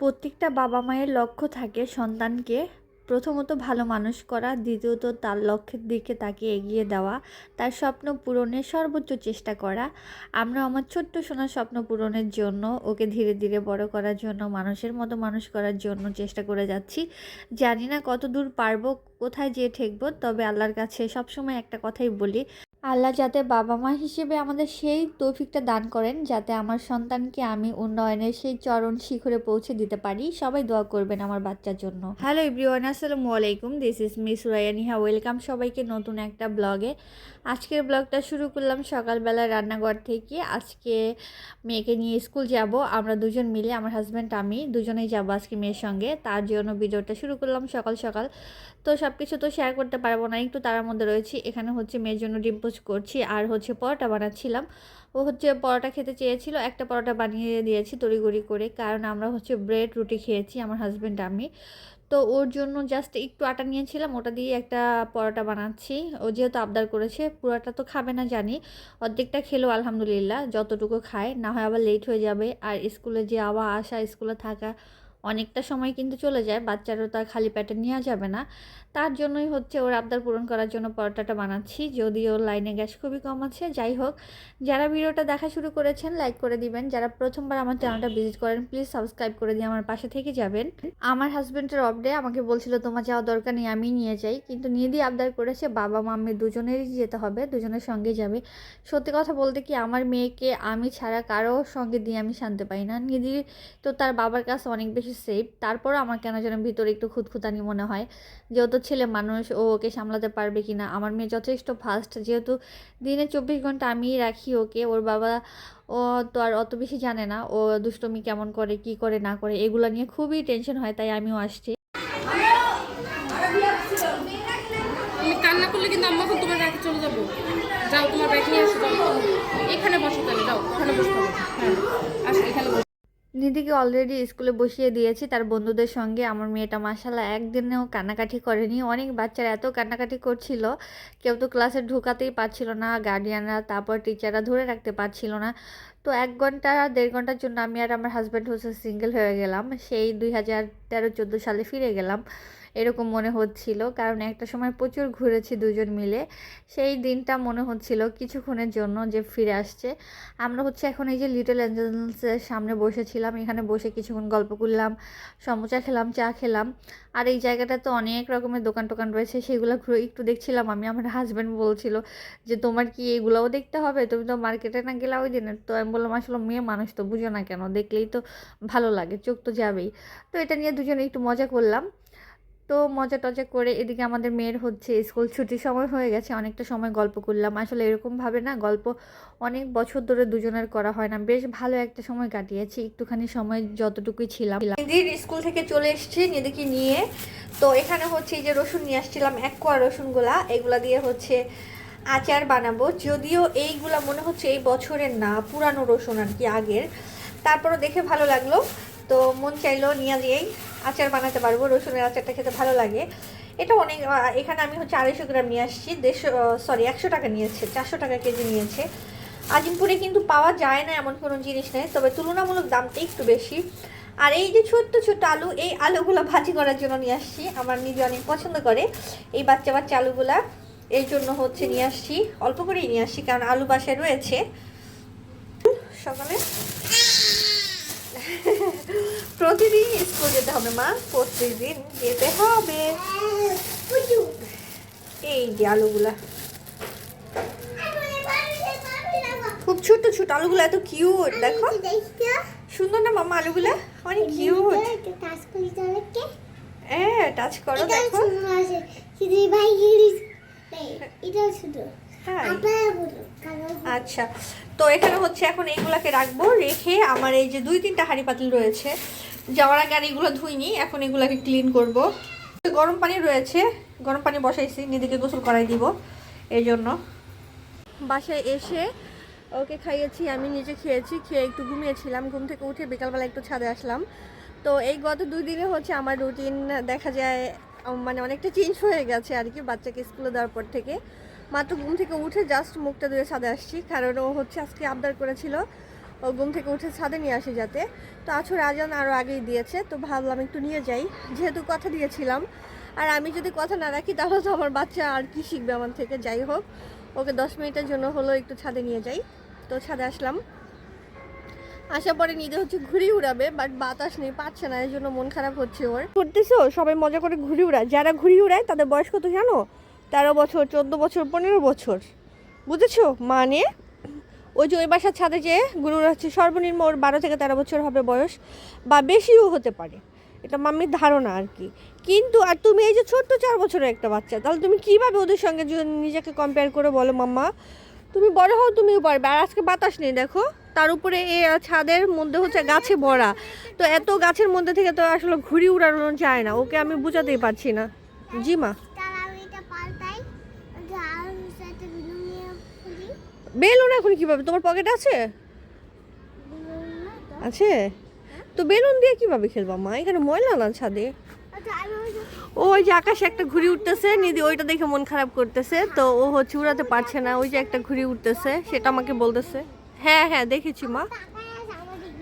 প্রত্যেকটা বাবা মায়ের লক্ষ্য থাকে সন্তানকে প্রথমত ভালো মানুষ করা, দ্বিতীয়ত তার লক্ষ্যের দিকে তাকে এগিয়ে দেওয়া, তার স্বপ্ন পূরণের সর্বোচ্চ চেষ্টা করা। আমরা আমার ছোট্ট সোনার স্বপ্ন পূরণের জন্য, ওকে ধীরে ধীরে বড় করার জন্য, মানুষের মতো মানুষ করার জন্য চেষ্টা করে যাচ্ছি। জানি না কত দূর পারব, কোথায় যেয়ে ঠেকবো, তবে আল্লাহর কাছে সবসময় একটা কথাই বলি আল্লাহ যাতে বাবা মা হিসেবে আমাদের সেই তৌফিকটা দান করেন, যাতে আমার সন্তানকে আমি উন্নয়নের সেই চরণ শিখরে পৌঁছে দিতে পারি। সবাই দোয়া করবেন আমার বাচ্চার জন্য। হ্যালো এভরিওয়ান, আসসালামু আলাইকুম। This is miss Rayaniha welcome সবাইকে নতুন একটা ব্লগে। আজকের ব্লগটা শুরু করলাম সকালবেলা রান্নাঘর থেকে। আজকে মেয়েকে নিয়ে স্কুল যাব। আমরা দুজন মিলে, আমার হাজব্যান্ড আমি দুজনেই যাব আজকে মেয়ের সঙ্গে। তার জন্য ভিডিওটা শুরু করলাম সকাল সকাল। তো সব কিছু তো শেয়ার করতে পারব না, একটু তার মধ্যে রয়েছি। এখানে হচ্ছে মেয়ের জন্য ডিম পোচ করছি আর হচ্ছে পরোটা বানাচ্ছিলাম। ও হচ্ছে পরোটা খেতে চেয়েছিল, একটা পরোটা বানিয়ে দিয়েছি তড়িগড়ি করে, কারণ আমরা হচ্ছে ব্রেড, রুটি খেয়েছি, আমার হাজব্যান্ড আমি। তো ওর জন্য জাস্ট একটু আটা নিয়েছিলাম, ওটা দিয়ে একটা পরোটা বানাচ্ছি। ও যেহেতু আবদার করেছে, পুরোটা তো খাবে না, জানি। অর্ধেকটা খেলো, আলহামদুলিল্লাহ, যতটুকু খায়, না হয় আবার লেট হয়ে যাবে। আর স্কুলে যে আওয়া আসা, স্কুলে থাকা, অনেকটা সময় কিন্তু চলে যায়, বাচ্চারও তার খালি পেটে নেওয়া যাবে না। তার জন্যই হচ্ছে ওর আবদার পূরণ করার জন্য পরোটাটা বানাচ্ছি। যদিও লাইনে গ্যাস খুবই কম আছে, যাই হোক। যারা ভিডিওটা দেখা শুরু করেছেন লাইক করে দিবেন। যারা প্রথমবার আমার চ্যানেলটা ভিজিট করেন প্লিজ সাবস্ক্রাইব করে দিয়ে আমার পাশে থেকে যাবেন। আমার হাজব্যান্ডের অফডে আমাকে বলছিল, তোমার যাওয়া দরকার নেই, আমি নিয়ে যাই। কিন্তু নিদি আবদার করেছে, বাবা, মাম্মি দুজনেরই যেতে হবে, দুজনের সঙ্গে যাবে। সত্যি কথা বলতে কি, আমার মেয়েকে আমি ছাড়া কারও সঙ্গে দিয়ে আমি শান্তি পাই না। নিদি তো তার বাবার কাছে অনেক বেশি সেফ তারপরও আমার কেন যেন ভিতরে একটু খুঁতখুতানি মনে হয়। যেহেতু ছেলে মানুষ ও ওকে সামলাতে পারবে কি না আমার মেয়ে যথেষ্ট ফাস্ট যেহেতু দিনে চব্বিশ ঘণ্টা আমিই রাখি ওকে। ওর বাবা ও তো আর অত বেশি জানে না, ও দুষ্টমি কেমন করে, কি করে, না করে, এগুলো নিয়ে খুবই টেনশন হয়, তাই আমিও আসছি। এখন বসো তাহলে ওখানে বসতে হবে হ্যাঁ এখানে নিধিকে অলরেডি স্কুলে বসিয়ে দিয়েছি, তার বন্ধুদের সঙ্গে। আমার মেয়েটা মাসাল্লাহ একদিনেও কান্নাকাটি করেনি। অনেক বাচ্চারা এত কান্নাকাটি করছিল, কেউ তো ক্লাসে ঢুকাতেই পারছিল না গার্ডিয়ানরা তারপর টিচাররা ধরে রাখতে পারছিল না। তো এক ঘণ্টা, দেড় ঘণ্টার জন্য আমি আর আমার হাজব্যান্ড হচ্ছে সিঙ্গেল হয়ে গেলাম। সেই দুই হাজার তেরো, চোদ্দ সালে ফিরে গেলাম। এরকম মনে হচ্ছিল। কারণ একটা সময় প্রচুর ঘুরেছি দুজন মিলে। সেই দিনটা মনে হচ্ছিল কিছুক্ষণের জন্য যে ফিরে আসছে। আমরা হচ্ছে এখন এই যে লিটল অ্যাঞ্জেলসের সামনে বসেছিলাম। এখানে বসে কিছুক্ষণ গল্প করলাম, সমোচা খেলাম, চা খেলাম। আর এই জায়গাটা তো অনেক রকমের দোকান টোকান রয়েছে। সেগুলো ঘুরে একটু দেখছিলাম। আমি, আমার হাজব্যান্ড বলছিল যে, তোমার কি এগুলোও দেখতে হবে? তুমি তো মার্কেটে না গেলে ওই দিনে তো? আমি বললাম, আসলে মেয়ে মানুষ তো বুঝো না কেন? দেখলেই তো ভালো লাগে, চোখ তো যাবেই। তো এটা নিয়ে দুজনে একটু মজা করলাম। তো মজা টজা করে এদিকে আমাদের মেয়ের হচ্ছে স্কুল ছুটির সময় হয়ে গেছে, অনেকটা সময় গল্প করলাম। আসলে এরকমভাবে না গল্প অনেক বছর ধরে দুজনের করা হয় না। বেশ ভালো একটা সময় কাটিয়েছি, একটুখানি সময় যতটুকুই ছিলাম। নিদির স্কুল থেকে চলে এসেছি নিদিকে নিয়ে। তো এখানে হচ্ছে এই যে রসুন নিয়ে আসছিলাম, এক কোয়া রসুনগুলা, এগুলা দিয়ে হচ্ছে আচার বানাবো। যদিও এইগুলা মনে হচ্ছে এই বছরের না, পুরানো রসুন আর কি আগের। তারপরও দেখে ভালো লাগল। তো মন চাইলো নিয়ে দিয়েই আচার বানাতে পারব, রসুনের আচারটা খেতে ভালো লাগে। এটা অনেক এখানে আমি হচ্ছে আড়াইশো গ্রাম নিয়ে আসছি, দেড়শো সরি একশো টাকা নিয়েছে, চারশো টাকা কেজি নিয়েছে। আজিমপুরে কিন্তু পাওয়া যায় না এমন কোনো জিনিস নেই, তবে তুলনামূলক দামটা একটু বেশি। আর এই যে ছোট্ট ছোট্ট আলু, এই আলুগুলো ভাজি করার জন্য নিয়ে আসছি, আমার নিজে অনেক পছন্দ করে। এই বাচ্চা বাচ্চা আলুগুলা এই জন্য হচ্ছে নিয়ে আসছি, অল্প করেই নিয়ে আসছি, কারণ আলু বাসায় রয়েছে। সকালে প্রতিদিন স্কুল যেতে হবে, মা। প্রতিদিন যেতে হবে। এই যে আলুগুলা। খুব ছোট ছোট আলুগুলো, এত কিউট দেখো। সুন্দর না মামা আলুগুলা? অনেক কিউট হ্যাঁ টাচ করো, দেখো। হ্যাঁ আচ্ছা তো এখানে হচ্ছে এখন এইগুলাকে রাখব, রেখে আমার এই যে দুই তিনটা হাঁড়ি পাতিল রয়েছে, যাওয়ার আগে আর এগুলো ধুইনি, এখন এগুলাকে ক্লিন করব। গরম পানি রয়েছে, গরম পানি বসাইছি নিদিকে গোসল করাই দিব, এই জন্য। বাসায় এসে ওকে খাইয়েছি, আমি নিজে খেয়েছি, খেয়ে একটু ঘুমিয়েছিলাম, ঘুম থেকে উঠে বিকালবেলা একটু ছাদে আসলাম। তো এই গত দুই দিনে হচ্ছে আমার রুটিন দেখা যায় মানে অনেকটা চেঞ্জ হয়ে গেছে আর কি, বাচ্চাকে স্কুলে দেওয়ার পর থেকে। মাত্র ঘুম থেকে উঠে জাস্ট মুখটা ধুয়ে ছাদে আসছি, কারণ ও হচ্ছে আজকে আবদার করেছিল। ও ঘুম থেকে উঠে ছাদে নিয়ে আসি যাতে। তো আছর আজান আরও আগেই দিয়েছে, তো ভাবলাম একটু নিয়ে যাই, যেহেতু কথা দিয়েছিলাম। আর আমি যদি কথা না রাখি, তাহলে তো আমার বাচ্চা আর কি শিখবে আমার থেকে, যাই হোক। ওকে দশ মিনিটের জন্য হলো একটু ছাদে নিয়ে যাই। তো ছাদে আসলাম। আসার পরে নিজে হচ্ছে ঘুড়ি উড়াবে বাট বাতাস নেই, পাচ্ছে না, এর জন্য মন খারাপ হচ্ছে ওর। করতেছো? সবাই মজা করে ঘুড়ি উড়ায়। যারা ঘুড়ি উড়ায়, তাদের বয়স কত জানো? তেরো বছর, চোদ্দ বছর, পনেরো বছর। বুঝেছ? মানে ওই যে ওই বাসার ছাদে যে গুরু হচ্ছে সর্বনিম্ন ওর বারো থেকে তেরো বছর হবে বয়স, বা বেশিও হতে পারে। এটা মাম্মির ধারণা আর কি। কিন্তু আর তুমি এই যে ছোট্ট চার বছরের একটা বাচ্চা, তাহলে তুমি কীভাবে ওদের সঙ্গে নিজেকে কম্পেয়ার করে বলো মাম্মা? তুমি বড় হও, তুমিও পারবে। আর আজকে বাতাস নেই, দেখো। তার উপরে এই ছাদের মধ্যে হচ্ছে গাছে ভরা। তো এত গাছের মধ্যে থেকে তো আসলে ঘুড়ি উড়ানো যায় না। ওকে আমি বুঝাতেই পারছি না। জি মা। বেলুন এখন কীভাবে? তোমার পকেট আছে? আছে? তো বেলুন দিয়ে কীভাবে খেলবা মা? এখানে ময়লা না ছাদে। আমি ওই যে আকাশে একটা ঘুড়ি উঠতেছে। নিদি ওইটা দেখে মন খারাপ করতেছে। তো ও হচ্ছে উড়াতে পারছে না। ওই যে একটা ঘুড়ি উঠতেছে। সেটা আমাকে বলতেছে। হ্যাঁ হ্যাঁ দেখেছি মা।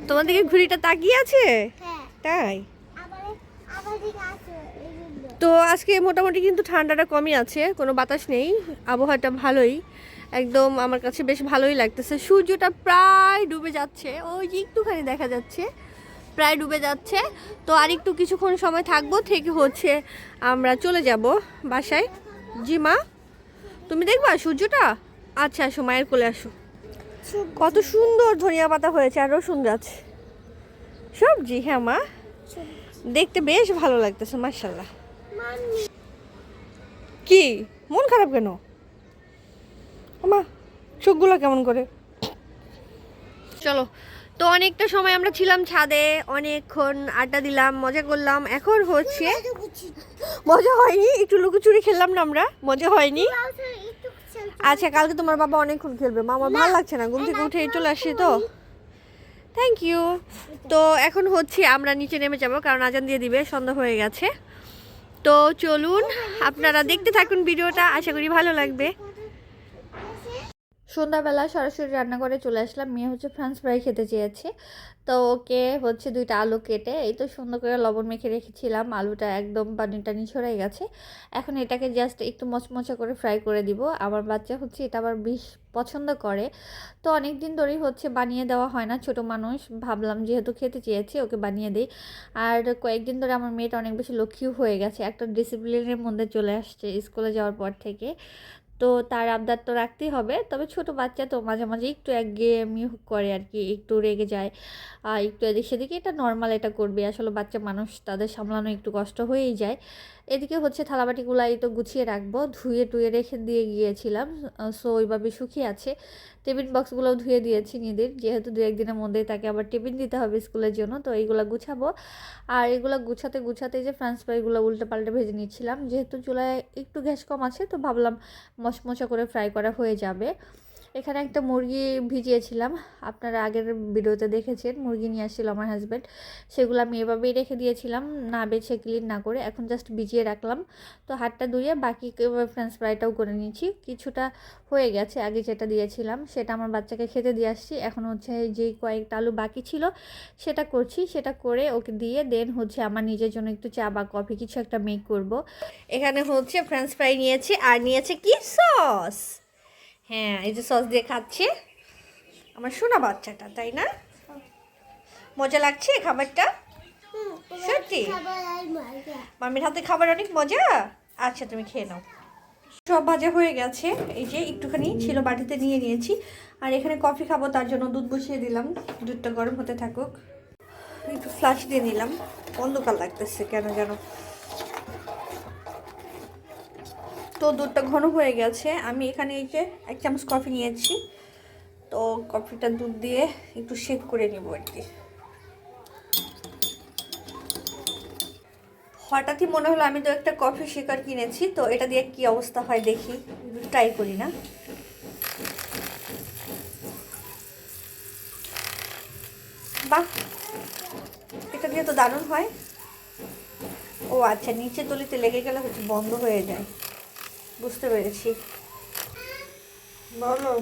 তোমার দিকে ঘুড়িটা তাকিয়ে আছে? হ্যাঁ। তাই আবার আমার দিকে আছে এই জন্য তো আজকে মোটামুটি কিন্তু ঠান্ডাটা কমই আছে কোনো বাতাস নেই আবহাওয়াটা ভালোই। একদম আমার কাছে বেশ ভালোই লাগতেছে। সূর্যটা প্রায় ডুবে যাচ্ছে ওই যে একটুখানি দেখা যাচ্ছে প্রায় ডুবে যাচ্ছে। তো আর একটু কিছুক্ষণ সময় থাকব থেকে হচ্ছে আমরা চলে যাব বাসায়। জি মা তুমি দেখবা সূর্যটা? আচ্ছা আসো মায়ের কোলে আসো। কত সুন্দর ধনিয়া পাতা হয়েছে আর রসুন গাছ। সবজি হ্যাঁ মা? দেখতে বেশ ভালো লাগতেছে মার্শাল্লাহ কি? মন খারাপ কেন? আমা চোখগুলো কেমন করে? চলো, তো অনেকটা সময় আমরা ছিলাম ছাদে, অনেকক্ষণ আড্ডা দিলাম, মজা করলাম। এখন হচ্ছে মজা হয়নি, একটু লুকোচুরি খেললাম না আমরা, মজা হয়নি। আচ্ছা কালকে তোমার বাবা অনেকক্ষণ খেলবে, মা আমার ভালো লাগছে না, ঘুম থেকে উঠে চলে আসছি তো। থ্যাংক ইউ তো এখন হচ্ছে আমরা নিচে নেমে যাব, কারণ আজান দিয়ে দিবে, সন্ধ্যা হয়ে গেছে। তো চলুন আপনারা দেখতে থাকুন ভিডিওটা আশা করি ভালো লাগবে। সন্ধ্যাবেলা সরাসরি রান্নাঘরে চলে আসলাম। মেয়ে হচ্ছে ফ্রান্স ফ্রাই খেতে চেয়েছে। তো ওকে হচ্ছে দুইটা আলু কেটে, এই তো সুন্দর করে লবণ মেখে রেখেছিলাম। আলুটা একদম পানি টানি ছড়াই গেছে। এখন এটাকে জাস্ট একটু মচমচা করে ফ্রাই করে দিব। আমার বাচ্চা হচ্ছে এটা আবার বেশ পছন্দ করে। তো অনেক দিন ধরেই হচ্ছে বানিয়ে দেওয়া হয় না, ছোট মানুষ। ভাবলাম যেহেতু খেতে চেয়েছে, ওকে বানিয়ে দিই। আর কয়েকদিন ধরে আমার মেয়েটা অনেক বেশি লক্ষ্মীও হয়ে গেছে। একটা ডিসিপ্লিনের মধ্যে চলে আসছে স্কুলে যাওয়ার পর থেকে। তো তার আবদার তো রাখতেই হবে। তবে ছোট বাচ্চা তো মাঝে মাঝে একটু একঘেয়েমি করে আর কি, একটু রেগে যায় আর একটু এদিক সেদিকে এটা নর্মাল এটা করবে। আসলে বাচ্চা মানুষ তাদের সামলানো একটু কষ্ট হয়েই যায়। এদিকে হচ্ছে থালাবাটিগুলো এই তো গুছিয়ে রাখব, ধুয়ে টুয়ে রেখে দিয়ে গিয়েছিলাম সো ওইভাবে শুকিয়ে আছে। টিফিন বক্সগুলোও ধুয়ে দিয়েছি নিদির, যেহেতু দু একদিনের মধ্যেই তাকে আবার টিফিন দিতে হবে স্কুলের জন্য, তো এইগুলো গুছাবো। আর এগুলো গুছাতে গুছাতে যে ফ্রান্স ফ্রাইগুলো উল্টে পাল্টে ভেজে নিচ্ছিলাম, যেহেতু চুলায় একটু গ্যাস কম আছে, তো ভাবলাম মশমশা করে ফ্রাই করা হয়ে যাবে। এখানে একটা মুরগি ভিজিয়েছিলাম। আপনারা আগের ভিডিওতে দেখেছেন, মুরগি নিয়ে আসছিল আমার হাজব্যান্ড সেগুলো আমি এভাবেই রেখে দিয়েছিলাম, না বেছে ক্লিন না করে। এখন জাস্ট ভিজিয়ে রাখলাম। তো হাতটা ধুয়ে বাকি ফ্রেঞ্চ ফ্রাইটাও করে নিয়েছি। কিছুটা হয়ে গেছে, আগে যেটা দিয়েছিলাম সেটা আমার বাচ্চাকে খেতে দিয়ে আসছি। এখন হচ্ছে যে কয়েকটা আলু বাকি ছিল সেটা করছি। সেটা করে ওকে দিয়ে দেন হচ্ছে আমার নিজের জন্য একটু চা বা কফি কিছু একটা মেক করব। এখানে হচ্ছে ফ্রেঞ্চ ফ্রাই নিয়েছি। আর নিয়েছে কি? সস হ্যাঁ এই যে সস দিয়ে খাচ্ছে। আমার শোনা বাচ্চাটা তাই না? মজা লাগছে খাবারটা? সত্যি? মামির হাতে খাবার অনেক মজা? আচ্ছা তুমি খেয়ে নাও। সব ভাজা হয়ে গেছে। এই যে একটুখানি ছিল বাটিতে নিয়ে নিয়েছি। আর এখানে কফি খাব তার জন্য দুধ বসিয়ে দিলাম। দুধটা গরম হতে থাকুক। একটু ফ্লাশ দিয়ে নিলাম। অন্ধকার লাগতেছে কেন যেন তো দুধটা ঘন হয়ে গেছে। আমি এখানে এই যে এক চামচ কফি নিয়েছি। তো কফিটা দুধ দিয়ে একটু শেক করে নিব আর কি। হঠাৎই মনে হলো আমি তো একটা কফি শেকার কিনেছি, তো এটা দিয়ে কি অবস্থা হয় দেখি। ট্রাই করি না। বাহ! এটা দিয়ে তো দারুণ হয়। ও আচ্ছা নিচে তলিতে লেগে গেলে হচ্ছে বন্ধ হয়ে যায়। বুঝতে পেরেছি। বলো।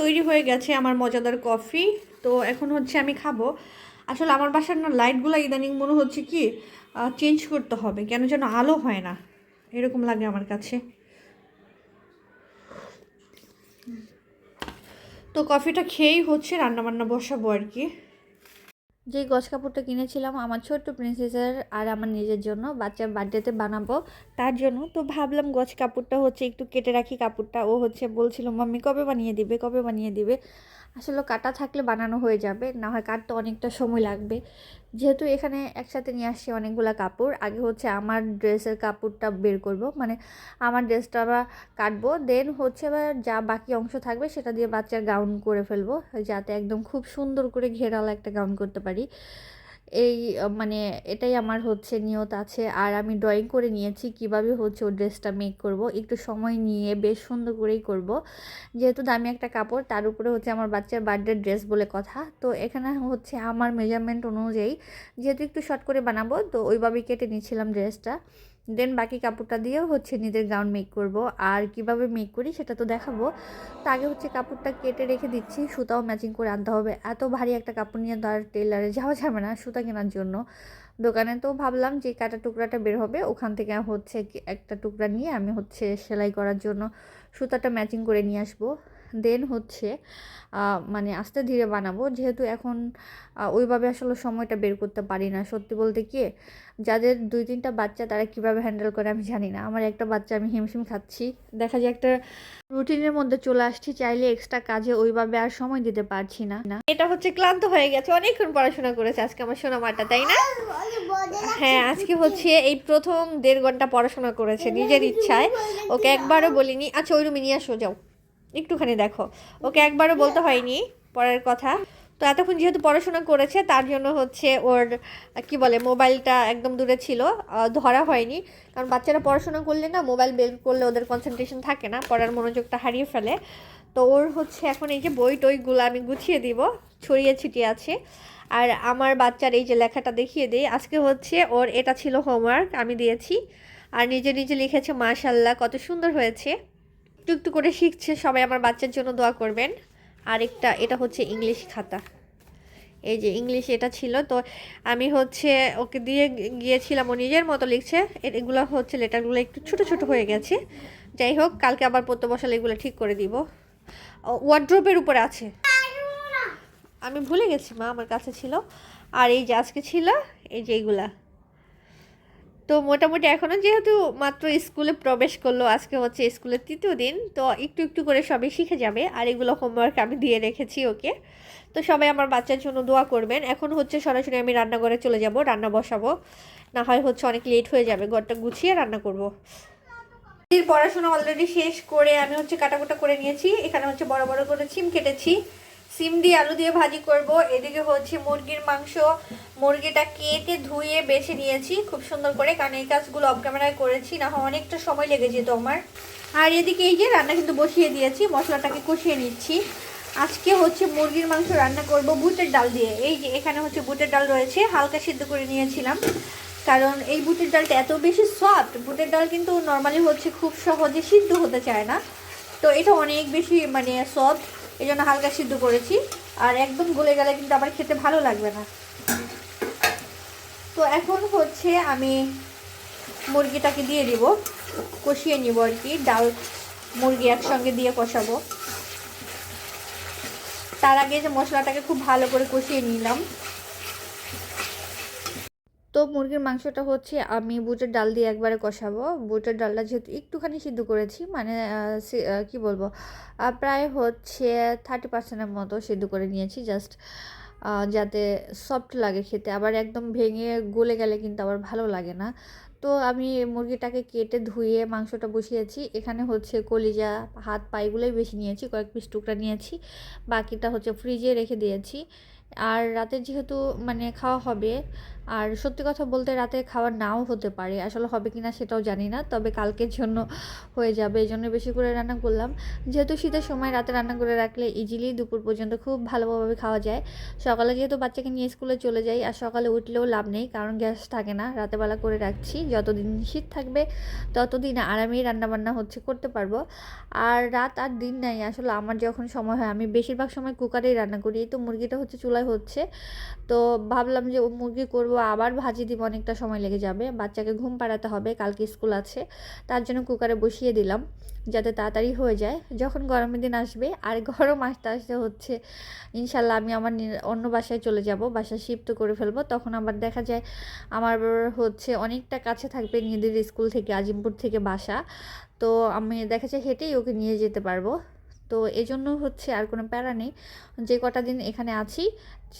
তৈরি হয়ে গেছে আমার মজাদার কফি। তো এখন হচ্ছে আমি খাব। আসলে আমার বাসার না লাইটগুলো ইদানিং মনে হচ্ছে কি চেঞ্জ করতে হবে। কেন যেন আলো হয় না। এরকম লাগে আমার কাছে। তো কফিটা খেয়েই হচ্ছে রান্নাবান্না বসাবো আর কি। যে গছ কাপড়টা কিনেছিলাম আমার ছোট্ট প্রিন্সেসের আর আমার নিজের জন্য, বাচ্চার বার্থডেতে বানাবো তার জন্য। তো ভাবলাম গছ কাপড়টা হচ্ছে একটু কেটে রাখি কাপড়টা। ও হচ্ছে বলছিল, মাম্মি, কবে বানিয়ে দিবে? কবে বানিয়ে দিবে? আসলে কাটা থাকলে বানানো হয়ে যাবে, না হয় কাটতে অনেকটা সময় লাগবে। যেহেতু এখানে একসাথে নিয়ে আসছি অনেকগুলো কাপড়, আগে হচ্ছে আমার ড্রেসের কাপড়টা বের করব মানে আমার ড্রেসটা বা কাটবো দেন হচ্ছে আবার যা বাকি অংশ থাকবে সেটা দিয়ে বাচ্চার গাউন করে ফেলব, যাতে একদম খুব সুন্দর করে ঘেরালা একটা গাউন করতে পারি। এই মানে এটাই আমার হচ্ছে নিয়ত আছে। আর আমি ড্রয়িং করে নিয়েছি কীভাবে হচ্ছে ও ড্রেসটা মেক করব। একটু সময় নিয়ে বেশ সুন্দর করেই করব। যেহেতু দামি একটা কাপড়, তার উপরে হচ্ছে আমার বাচ্চার বার্থডে ড্রেস বলে কথা। তো এখানে হচ্ছে আমার মেজারমেন্ট অনুযায়ী যেহেতু একটু শর্ট করে বানাবো, তো ওইভাবেই কেটে নিয়েছিলাম ড্রেসটা দেন বাকি কাপড়টা দিয়েও হচ্ছে নিজের গাউন মেক করব। আর কীভাবে মেক করি সেটা তো দেখাবো। তো আগে হচ্ছে কাপড়টা কেটে রেখে দিচ্ছি, সুতাও ম্যাচিং করে আনতে হবে। এত ভারী একটা কাপড় নিয়ে আর টেলারে যাওয়া যাবে না সুতা কেনার জন্য। দোকানে তো ভাবলাম যে কাটা টুকরাটা বের হবে, ওখান থেকে হচ্ছে একটা টুকরা নিয়ে আমি হচ্ছে সেলাই করার জন্য সুতাটা ম্যাচিং করে নিয়ে আসব। দেন হচ্ছে মানে আস্তে ধীরে বানাবো। যেহেতু এখন ওইভাবে আসলে সময়টা বের করতে পারি না। সত্যি বলতে কি, যাদের দুই তিনটা বাচ্চা তারা কীভাবে হ্যান্ডেল করে আমি জানি না। আমার একটা বাচ্চা আমি হিমশিম খাচ্ছি। দেখা যায় একটা রুটিনের মধ্যে চলে আসছি, চাইলে এক্সট্রা কাজে ওইভাবে আর সময় দিতে পারছি না। এটা হচ্ছে ক্লান্ত হয়ে গেছে, অনেকক্ষণ পড়াশোনা করেছে আজকে আমার সোনামাটা তাই না? হ্যাঁ আজকে হচ্ছে এই প্রথম দেড় ঘণ্টা পড়াশোনা করেছে নিজের ইচ্ছায়। ওকে একবারও বলিনি। আচ্ছা ওই রুমে নিয়ে আসো, যাও। একটুখানি দেখো। ওকে একবারও বলতে হয়নি পড়ার কথা। তো এতক্ষণ যেহেতু পড়াশোনা করেছে, তার জন্য হচ্ছে ওর, কি বলে, মোবাইলটা একদম দূরে ছিল ধরা হয়নি। কারণ বাচ্চারা পড়াশোনা করলে না, মোবাইল বের করলে ওদের কনসেন্ট্রেশন থাকে না, পড়ার মনোযোগটা হারিয়ে ফেলে। তো ওর হচ্ছে এখন এই যে বই টইগুলো আমি গুছিয়ে দিব, ছড়িয়ে ছিটিয়ে আছে। আর আমার বাচ্চার এই যে লেখাটা দেখিয়ে দিই, আজকে হচ্ছে ওর এটা ছিল হোমওয়ার্ক আমি দিয়েছি। আর নিজে নিজে লিখেছে মাশাল্লাহ কত সুন্দর হয়েছে। একটু একটু করে শিখছে, সবাই আমার বাচ্চার জন্য দোয়া করবেন। আর একটা এটা হচ্ছে ইংলিশ খাতা। এই যে ইংলিশ এটা ছিল, তো আমি হচ্ছে ওকে দিয়ে গিয়েছিলাম, ও নিজের মতো লিখছে। এগুলো হচ্ছে লেটারগুলো একটু ছোট ছোট হয়ে গেছে। যাই হোক, কালকে আবার পড়তে বসালে এগুলো ঠিক করে দিব। ওয়ার্ড্রোপের উপরে আছে। আমি ভুলে গেছি, মা আমার কাছে ছিল। আর এই যে আজকে ছিল, এই যে এইগুলা তো মোটামুটি এখনও যেহেতু মাত্র স্কুলে প্রবেশ করল, আজকে হচ্ছে স্কুলের তৃতীয় দিন, তো একটু একটু করে সবই শিখে যাবে। আর এগুলো হোমওয়ার্ক আমি দিয়ে রেখেছি ওকে। তো সবাই আমার বাচ্চার জন্য দোয়া করবেন। এখন হচ্ছে সরাসরি আমি রান্নাঘরে চলে যাব, রান্না বসাবো। না হয় হচ্ছে অনেক লেট হয়ে যাবে, ঘরটা গুছিয়ে রান্না করব। পড়াশোনা অলরেডি শেষ করে আমি হচ্ছে কাটাকুটা করে নিয়েছি। এখানে হচ্ছে বড় বড় করে সিম কেটেছি। সিম দিয়ে আলু দিয়ে ভাজি করব। এদিকে হচ্ছে মুরগির মাংস। মুরগিটা কেটে ধুয়ে বেছে নিয়েছি খুব সুন্দর করে, কারণ এই কাজগুলো অফ ক্যামেরায় করেছি, না হয় অনেকটা সময় লেগে যেত আমার। আর এদিকে এই যে রান্না কিন্তু বসিয়ে দিয়েছি, মশলাটাকে কষিয়ে নিচ্ছি। আজকে হচ্ছে মুরগির মাংস রান্না করব বুটের ডাল দিয়ে। এই যে এখানে হচ্ছে বুটের ডাল রয়েছে, হালকা সিদ্ধ করে নিয়েছিলাম। কারণ এই বুটের ডালটা এত বেশি সফট বুটের ডাল কিন্তু নর্মালি হচ্ছে খুব সহজে সিদ্ধ হতে চায় না। তো এটা অনেক বেশি মানে সফট এই জন্য হালকা সিদ্ধ করেছি। আর একদম গলে গেলে কিন্তু আবার খেতে ভালো লাগবে না। তো এখন হচ্ছে আমি মুরগিটাকে দিয়ে দিব। কষিয়ে নিব আর কি, ডাল, মুরগি একসঙ্গে দিয়ে কষাবো। তার আগে যে মশলাটাকে খুব ভালো করে কষিয়ে নিলাম। তো মুরগির মাংসটা হচ্ছে আমি বুটের ডাল দিয়ে একবারে কষাবো। বুটের ডালটা যেহেতু একটুখানি সিদ্ধ করেছি মানে কি বলব প্রায় হচ্ছে থার্টি পার্সেন্টের মতো সিদ্ধ করে নিয়েছি জাস্ট যাতে সফট লাগে খেতে। আবার একদম ভেঙে গলে গেলে কিন্তু আবার ভালো লাগে না। তো আমি মুরগিটাকে কেটে ধুয়ে মাংসটা বসিয়েছি। এখানে হচ্ছে কলিজা, হাত পাইগুলোই বেশি নিয়েছি, কয়েক পিস টুকরা নিয়েছি। বাকিটা হচ্ছে ফ্রিজে রেখে দিয়েছি। আর রাতে যেহেতু মানে খাওয়া হবে আর সত্যি কথা বলতে রাতে খাওয়ার নাও হতে পারে, আসলে হবে কি না সেটাও জানি না, তবে কালকের জন্য হয়ে যাবে, এই জন্য বেশি করে রান্না করলাম। যেহেতু শীতের সময় রাতে রান্না করে রাখলে ইজিলি দুপুর পর্যন্ত খুব ভালোভাবে খাওয়া যায়। সকালে যেহেতু বাচ্চাকে নিয়ে স্কুলে চলে যাই, আর সকালে উঠলেও লাভ নেই, কারণ গ্যাস থাকে না রাতেবেলা করে রাখছি, যতদিন শীত থাকবে ততদিন আরামেই রান্নাবান্না হচ্ছে, করতে পারব। আর রাত আর দিন নাই, আসলে আমার যখন সময় হয়, আমি বেশিরভাগ সময় কুকারেই রান্না করি তো মুরগিটা হচ্ছে চুলায় হচ্ছে, তো ভাবলাম যে ও মুরগি করব আবার ভাজি দিব, অনেকটা সময় লেগে যাবে। বাচ্চাকে ঘুম পাড়াতে হবে, কালকে স্কুল আছে। তার জন্য কুকারে বসিয়ে দিলাম, যাতে তাড়াতাড়ি হয়ে যায়। যখন গরমের দিন আসবে, আর গরম আসতে আসতে হচ্ছে, ইনশাল্লাহ আমি আমার অন্য বাসায় চলে যাব, বাসা শিফট করে ফেলব। তখন আবার দেখা যায়, আমার হচ্ছে অনেকটা কাছে থাকবে নিজেদের স্কুল থেকে, আজিমপুর থেকে বাসা। তো আমি দেখা যায় হেঁটেই ওকে নিয়ে যেতে পারব। তো এজন্য হচ্ছে আর কোনো প্যারা নেই। যে কটা দিন এখানে আছি,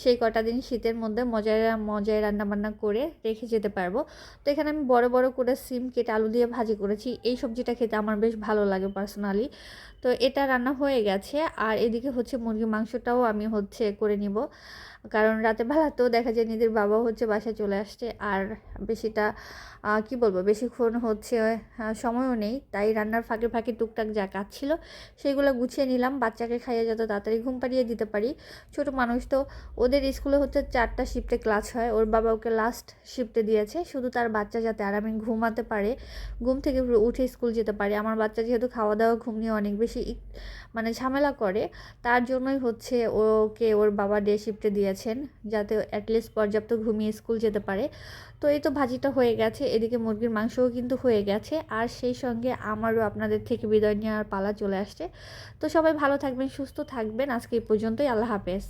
সেই কটা দিন শীতের মধ্যে মজায় মজায় রান্নাবান্না করে রেখে যেতে পারব। তো এখানে আমি বড় বড় করে সিম কেটে আলু দিয়ে ভাজি করেছি। এই সবজিটা খেতে আমার বেশ ভালো লাগে পার্সোনালি তো এটা রান্না হয়ে গেছে। আর এদিকে হচ্ছে মুরগি মাংসটাও আমি হচ্ছে করে নিব। কারণ রাতে বেলাতেও দেখা যায় নিজের বাবা হচ্ছে বাসায় চলে আসছে আর বেশিটা কি বলব, বেশিক্ষণ হচ্ছে সময়ও নেই। তাই রান্নার ফাঁকে ফাঁকে টুকটাক যা কাজ ছিল সেগুলো গুছিয়ে নিলাম। বাচ্চাকে খাইয়ে যত তাড়াতাড়ি ঘুম পাড়িয়ে দিতে পারি। ছোট মানুষ তো, ওদের স্কুলে হচ্ছে চারটা শিফটে ক্লাস হয়। ওর বাবা ওকে লাস্ট শিফটে দিয়েছে। শুধু তার বাচ্চা যাতে আরামে ঘুমাতে পারে, ঘুম থেকে উঠে স্কুল যেতে পারে। আমার বাচ্চা যেহেতু খাওয়া দাওয়া ঘুম নিয়ে অনেক বেশি মানে ঝামেলা করে, তার জন্যই হচ্ছে ওকে ওর বাবা ডে শিফটে দিয়েছেন যাতে অ্যাটলিস্ট পর্যাপ্ত ঘুমিয়ে স্কুল যেতে পারে। তো এই তো ভাজিটা হয়ে গেছে, এদিকে মুরগির মাংসও কিন্তু হয়ে গেছে। আর সেই সঙ্গে আমারও আপনাদের থেকে বিদায় নেওয়ার পালা চলে আসছে। তো সবাই ভালো থাকবেন, সুস্থ থাকবেন। আজকে এই পর্যন্তই, আল্লাহ হাফেজ।